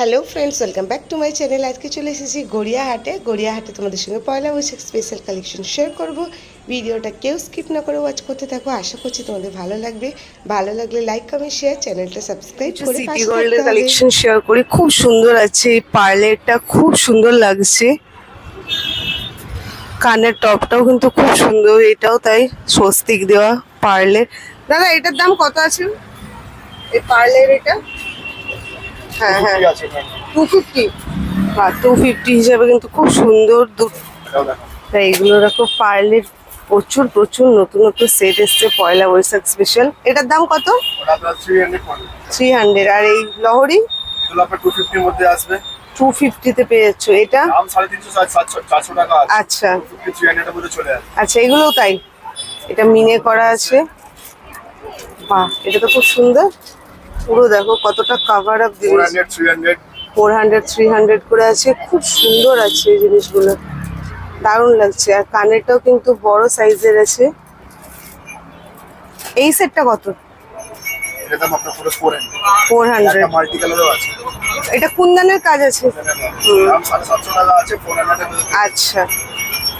Hello friends welcome back to my channel আজকে চলে এসেছি গড়িয়াহাটে। গড়িয়াহাটে তোমাদের সঙ্গে Poila Baishakh special collection share করব। ভিডিওটা কেউ স্কিপ না করে ওয়াচ করতে থাকো। আশা করছি তোমাদের ভালো লাগবে। ভালো লাগলে লাইক কমেন্ট শেয়ার চ্যানেলটা সাবস্ক্রাইব করে সিটি গোল্ডের কালেকশন শেয়ার করি। খুব সুন্দর আছে। এই পার্লেরটা খুব সুন্দর লাগছে। কানের টপটাও কিন্তু খুব সুন্দর। এটাও তাই স্বস্তিক দেওয়া পার্লের দাদা এটার দাম কত আছে? এই পার্লের এটা? হ্যাঁ হ্যাঁ। টু ফিফটি বা টু ফিফটি হিসাবে কিন্তু খুব সুন্দর দু- তাই এগুলো দেখো পার্লের প্রচুর প্রচুর নতুন নতুন সেট এসছে পয়লা বৈশাখ স্পেশাল এটার দাম কত? থ্রি হান্ড্রেড আর এই লহরি? টু ফিফটির মধ্যে আসবে। টু ফিফটিতে পেয়ে যাচ্ছ এটা? আচ্ছা। আচ্ছা এগুলোও তাই? এটা মিনে করা আছে। বাহ এটা তো খুব সুন্দর। পুরো দেখো কতটা cover up hundred four hundred three hundred করে আছে। খুব সুন্দর আছে এই জিনিসগুলো। দারুণ লাগছে। আর কানেরটাও কিন্তু বড় সাইজের আছে। এই সেটটা কত? এটা দাম আপনার পুরো ফোর হান্ড্রেড ফোর মাল্টি কালারও আছে। এটা কুন্দানের কাজ আছে? আচ্ছা।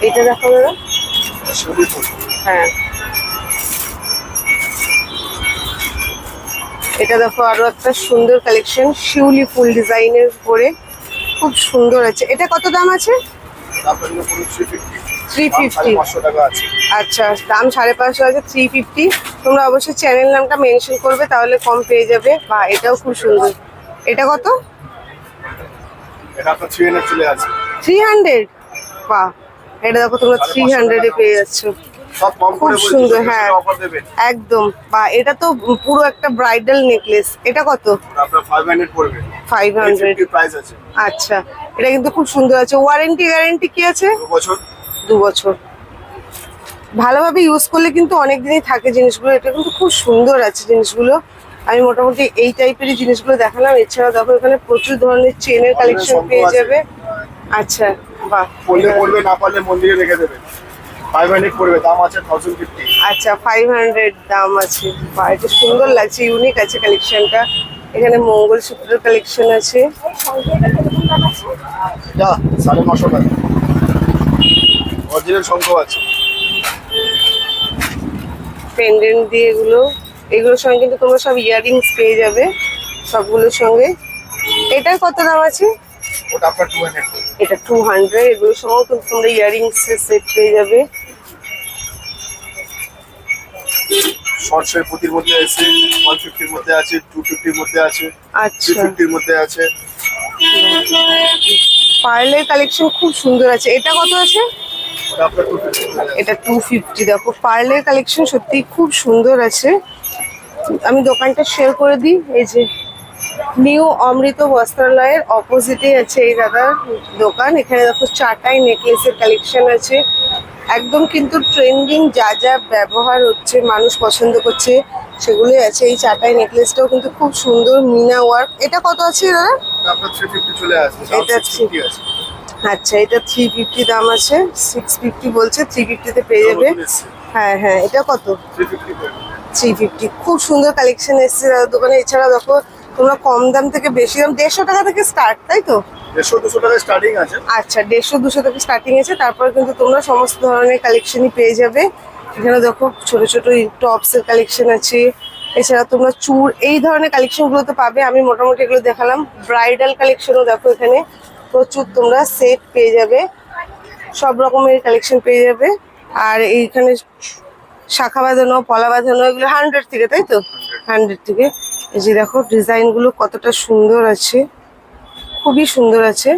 এটা দেখো দাদা। হ্যাঁ। এটা দেখো আরও একটা সুন্দর কালেকশন শিউলি ফুল ডিজাইনের পরে খুব সুন্দর আছে। এটা কত দাম আছে? থ্রি ফিফটি আচ্ছা দাম সাড়ে পাঁচশো আছে থ্রি ফিফটি তোমরা অবশ্যই চ্যানেল নামটা মেনশন করবে তাহলে কম পেয়ে যাবে। বা এটাও খুব সুন্দর। এটা কত? থ্রি হান্ড্রেড বা এটা দেখো তোমরা থ্রি হান্ড্রেডে পেয়ে যাচ্ছ। খুব সুন্দর হ্যাঁ। একদম। বা এটা তো পুরো একটা ব্রাইডাল নেকলেস এটা কত? ফাইভ হান্ড্রেড আচ্ছা। এটা কিন্তু খুব সুন্দর আছে। ওয়ারেন্টি গ্যারেন্টি কি আছে? দু বছর। ভালোভাবে ইউজ করলে কিন্তু অনেক দিনই থাকে জিনিসগুলো। এটা কিন্তু খুব সুন্দর আছে জিনিসগুলো। আমি মোটামুটি এই টাইপেরই জিনিসগুলো দেখালাম। এছাড়াও দেখো এখানে প্রচুর ধরনের চেনের কালেকশন পেয়ে যাবে। আচ্ছা বাহ। পড়লে পড়বে না পারলে মন্দিরে রেখে দেবে। 500 পড়বে দাম আছে 1050 আচ্ছা 500 দাম আছে। এটা সুন্দর লাগছে ইউনিক আছে কালেকশনটা এখানে মঙ্গল সূত্র কালেকশন আছে। যা 950 টাকা। অরিজিনাল শঙ্খ আছে। পেন্ডেন্ট দিয়ে এগুলো। এগুলোর সঙ্গে কিন্তু তোমরা সব ইয়াররিংস পেয়ে যাবে সবগুলোর সঙ্গে। এটার কত দাম আছে? ওটা আপনার 200 এটা 200 এগুলো সব তোমরা ইয়াররিংস সেট পেয়ে যাবে। শর্টসের পুঁতির মধ্যে আছে ওয়ান ফিফটির মধ্যে আছে টু ফিফটির মধ্যে আছে থ্রি আচ্ছা ফিফটির মধ্যে আছে। পার্লের কালেকশন খুব সুন্দর আছে। এটা কত আছে? এটা টু ফিফটি দেখো পার্লের কালেকশন সত্যি খুব সুন্দর আছে। আমি দোকানটা শেয়ার করে দিই। এই যে নিউ অমৃত বস্ত্রালয়ের অপোজিটে আছে এই দাদার দোকান। এখানে দেখো চাটাই নেকলেসের কালেকশন আছে। একদম কিন্তু ট্রেন্ডিং যা যা ব্যবহার হচ্ছে মানুষ পছন্দ করছে সেগুলোই আছে। এই চাটাই নেকলেসটাও কিন্তু খুব সুন্দর মিনা ওয়ার্ক এটা কত আছে দাদা? এটা আচ্ছা এটা থ্রি ফিফটি দাম আছে। সিক্স ফিফটি বলছে থ্রি ফিফটিতে পেয়ে যাবে। হ্যাঁ হ্যাঁ এটা কত? থ্রি ফিফটি খুব সুন্দর কালেকশন এসছে দোকানে। এছাড়া দেখো তোমরা কম দাম থেকে বেশি দাম দেড়শো টাকা থেকে স্টার্ট তাই তো? আচ্ছা দেড়শো, দুশো থেকে স্টার্টিং আছে, তারপর কিন্তু তোমরা সমস্ত ধরনের কালেকশনই পেয়ে যাবে। এখানে দেখো ছোট ছোট টপসের কালেকশন আছে। এছাড়া তোমরা চুর, এই ধরনের কালেকশনগুলো তো পাবে, আমি মোটামুটি এগুলো দেখালাম। ব্রাইডাল কালেকশনও দেখো এখানে, প্রচুর তোমরা সেট পেয়ে যাবে। সব রকমের কালেকশন পেয়ে যাবে। আর এইখানে শাখা বাঁধানো, পলা বাঁধানো, এগুলো হান্ড্রেড থেকে, তাই তো? হান্ড্রেড থেকে। এই যে দেখো ডিজাইনগুলো কতটা সুন্দর আছে। খুবই সুন্দর আছে।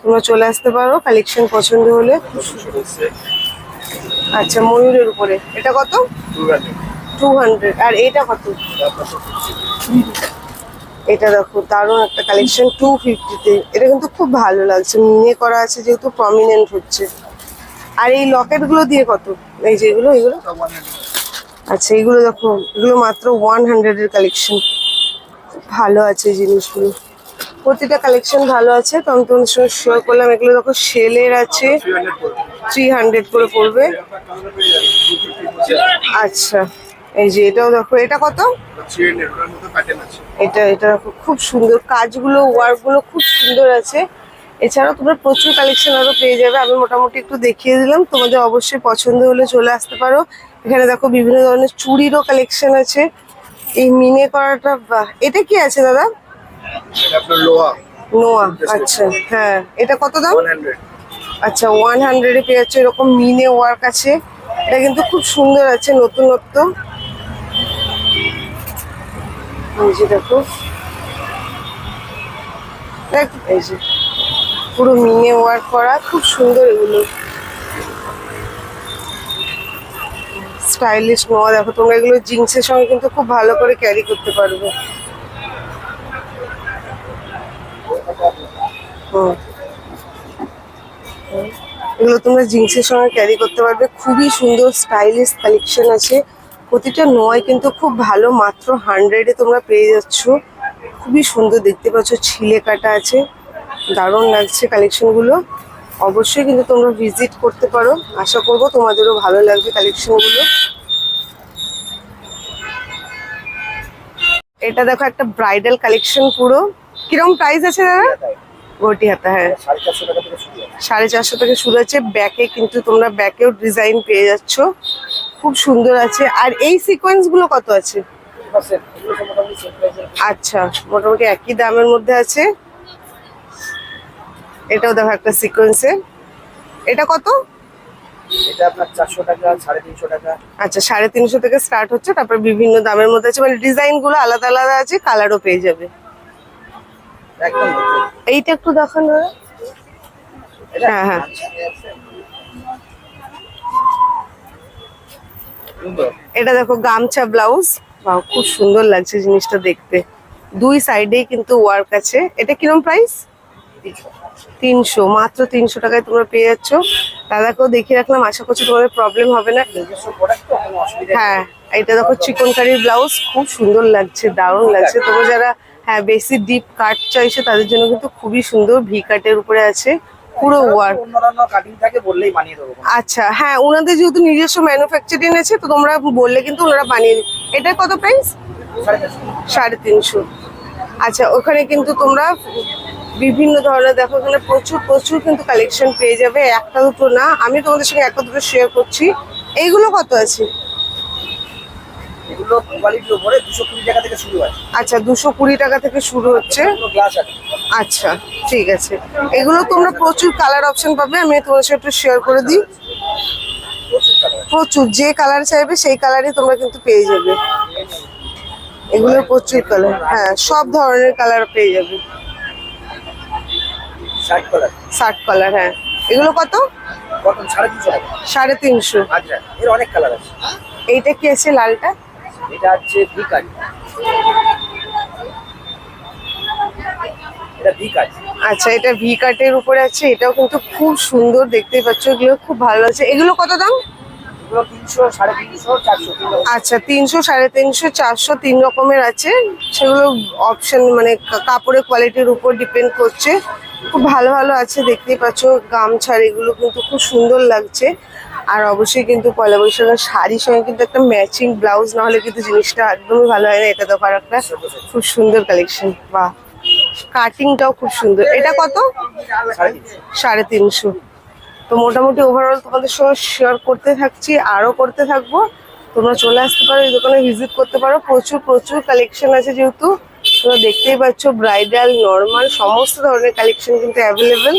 তোমরা চলে আসতে পারো কালেকশন পছন্দ হলে। আচ্ছা ময়ূরের উপরে। এটা কত? টু হান্ড্রেড আর এটা কত? এটা দেখো, দারুণ একটা কালেকশন টু ফিফটিতে এটা কিন্তু খুব ভালো লাগছে। মিনে করা আছে যেহেতু প্রমিনেন্ট হচ্ছে। আর এই লকেটগুলো দিয়ে কত? এই যে এগুলো এগুলো? আচ্ছা এইগুলো দেখো, এগুলো মাত্র ওয়ান হান্ড্রেডের কালেকশন ভালো আছে জিনিসগুলো। প্রতিটা কালেকশন ভালো আছে, তো আমি তোমাদের সঙ্গে শেয়ার করলাম। এগুলো দেখো সেলের আছে থ্রি হান্ড্রেড করে পড়বে। আচ্ছা এই যে এটাও দেখো, এটা কত? এটা এটা দেখো, খুব সুন্দর। কাজগুলো ওয়ার্কগুলো খুব সুন্দর আছে। এছাড়াও তোমরা প্রচুর কালেকশন আরও পেয়ে যাবে। আমি মোটামুটি একটু দেখিয়ে দিলাম। তোমাদের অবশ্যই পছন্দ হলে চলে আসতে পারো। এখানে দেখো, বিভিন্ন ধরনের চুড়িরও কালেকশন আছে। এই মিনে করাটা এটা কি আছে দাদা? এটা আপনার লোহা। নোয়া আচ্ছা হ্যাঁ। এটা কত দাম? ওয়ান হান্ড্রেড আচ্ছা ওয়ান হান্ড্রেডে পেয়ে যাচ্ছে এরকম মিনে ওয়ার্ক আছে। এটা কিন্তু খুব সুন্দর আছে নতুনত্ব। এই দেখো। দেখ, এই যে। পুরো মিনে ওয়ার্ক করা খুব সুন্দর এগুলো। স্টাইলিশ নোয়া দেখো তোমরা এগুলো জিন্সের সঙ্গে কিন্তু খুব ভালো করে ক্যারি করতে পারবে। এগুলো তোমরা জিন্সের সঙ্গে ক্যারি করতে পারবে। খুবই সুন্দর স্টাইলিশ কালেকশন আছে। প্রতিটা নয় কিন্তু খুব ভালো, মাত্র হান্ড্রেডে তোমরা পেয়ে যাচ্ছ। খুবই সুন্দর দেখতে পাচ্ছ, ছিলে কাটা আছে। দারুণ লাগছে কালেকশনগুলো অবশ্যই কিন্তু তোমরা ভিজিট করতে পারো। আশা করব তোমাদেরও ভালো লাগবে কালেকশনগুলো এটা দেখো একটা ব্রাইডাল কালেকশন পুরো। কীরকম প্রাইস আছে দাদা? গটি হাতা হ্যাঁ। সাড়ে চারশো থেকে শুরু আছে ব্যাকে কিন্তু তোমরা ব্যাকেও ডিজাইন পেয়ে যাচ্ছ। খুব সুন্দর আছে। আর এই সিকোয়েন্সগুলো কত আছে? আচ্ছা মোটামুটি একই দামের মধ্যে আছে। এটাও দেখো একটা সিকোয়েন্সে এটা কত? আচ্ছা সাড়ে তিনশো থেকে স্টার্ট হচ্ছে। তারপর বিভিন্ন দামের মধ্যে আছে। মানে ডিজাইনগুলো আলাদা আলাদা আছে। কালারও পেয়ে যাবে। একদম এইটা একটু দেখানো হ্যাঁ, হ্যাঁ। এটা দেখো গামছা ব্লাউজ। খুব সুন্দর লাগছে জিনিসটা দেখতে। দুই সাইডেই কিন্তু ওয়ার্ক আছে। এটা কিরম প্রাইস তিনশো। মাত্র তিনশো টাকায় তোমরা পেয়ে যাচ্ছ। দাদাকেও দেখিয়ে রাখলাম আশা করছি তোমাদের প্রবলেম হবে না। হ্যাঁ এটা দেখো চিকন কারির ব্লাউজ খুব সুন্দর লাগছে দারুণ লাগছে। তোমরা যারা হ্যাঁ বেশি ডিপ কাট চাইছে তাদের জন্য কিন্তু খুবই সুন্দর ভি কাটের উপরে আছে পুরো ওয়ার্ক অন্যান্য বললেই বানিয়ে দেবো আচ্ছা হ্যাঁ ওনাদের যেহেতু নিজস্ব ম্যানুফ্যাকচারিং আছে তো তোমরা বললে কিন্তু ওনারা বানিয়ে এটা কত প্রাইস সাড়ে সাড়ে তিনশো। আচ্ছা ওখানে কিন্তু তোমরা বিভিন্ন ধরনের দেখো এখানে প্রচুর প্রচুর কিন্তু কালেকশন পেয়ে যাবে একটা দুটো না আমি তোমাদের সঙ্গে একটা দুটো শেয়ার করছি। এইগুলো কত আছে? এগুলো কোয়ালিটির উপরে দুশো কুড়ি টাকা থেকে শুরু আছে আচ্ছা দুশো কুড়ি টাকা থেকে শুরু হচ্ছে। গ্লাস আছে আচ্ছা ঠিক আছে। এগুলো তোমরা প্রচুর কালার অপশন পাবে আমি তোমাদের সাথে একটু শেয়ার করে দিই। প্রচুর যে কালার চাইবে সেই কালারই তোমরা কিন্তু পেয়ে যাবে। এগুলো প্রচুর কালার হ্যাঁ সব ধরনের কালার পেয়ে যাবে। ষাট কালার হ্যাঁ। এগুলো কত? সাড়ে তিনশো সাড়ে তিনশো। আচ্ছা এর অনেক কালার আছে। এইটা কি আছে লালটা? এটা হচ্ছে ভি এটা আচ্ছা এটা ভি কাটের উপরে আছে এটাও কিন্তু খুব সুন্দর দেখতেই পাচ্ছ এগুলো খুব ভালো আছে। এগুলো কত দাম। আচ্ছা তিনশো সাড়ে তিনশো চারশো তিন রকমের আছে। সেগুলো অপশন মানে কাপড়ের কোয়ালিটির উপর ডিপেন্ড করছে। খুব ভালো ভালো আছে দেখতেই পাচ্ছ। গামছার এগুলো কিন্তু খুব সুন্দর লাগছে। আর অবশ্যই কিন্তু পয়লা বৈশাখের শাড়ির সঙ্গে কিন্তু একটা ম্যাচিং ব্লাউজ না হলে কিন্তু জিনিসটা একদমই ভালো হয় না। এটা তো একটা খুব সুন্দর কালেকশন বাহ! কাটিংটাও খুব সুন্দর। এটা কত? সাড়ে তিনশো। তো মোটামুটি ওভারঅল তোমাদের সঙ্গে শেয়ার করতে থাকছি, আরও করতে থাকব। তোমরা চলে আসতে পারো, এই দোকানে ভিজিট করতে পারো। প্রচুর প্রচুর কালেকশন আছে যেহেতু। তোমরা দেখতেই পাচ্ছ ব্রাইডাল নর্মাল সমস্ত ধরনের কালেকশন কিন্তু অ্যাভেলেবেল